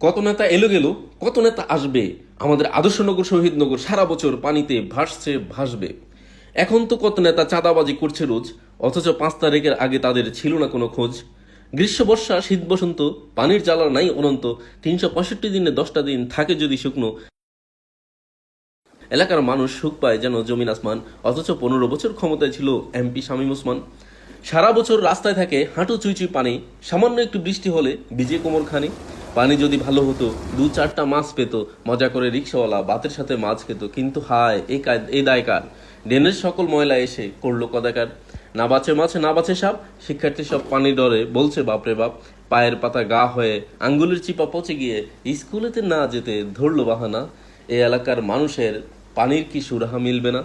কত নেতা এলো গেল, কত নেতা আসবে, আমাদের আদর্শনগর, শহীদনগর সারা বছর পানিতে ভাসছে, ভাসবে। এখন তো কত নেতা চাঁদাবাজি করছে রোজ, অথচ পাঁচ তারিখের আগে তাদের ছিল না কোনো খোঁজ। গ্রীষ্ম বর্ষা শীত বসন্ত পানির জ্বালা নাই অনন্ত, তিনশো পঁয়ষট্টি দিনে দশটা দিন থাকে যদি শুকনো। এলাকার মানুষ সুখ পায় যেন জমিন আসমান, অথচ পনেরো বছর ক্ষমতায় ছিল এমপি শামীম ওসমান। সারা বছর রাস্তায় থাকে হাঁটু চুইচুই পানি, সামান্য একটু বৃষ্টি হলে ভিজে কোমর খানি পানি যদি ভালো হতো, দু চারটা মাছ পেত, মজা করে রিক্সাওয়ালা ভাতের সাথে মাছ খেত, কিন্তু হায় এই এই দায় কার? ড্রেনের সকল ময়লা এসে করল কদাকার। না বাঁচে মাছ, না বাঁচে সাপ, শিক্ষার্থী সব পানি ডরে, বলছে বাপরে বাপ, পায়ের পাতা গা হয়ে আঙ্গুলের চিপা পচে গিয়ে স্কুলেতে না যেতে ধরলো বাহানা। এই এলাকার মানুষের পানির কি সুরাহা মিলবে না?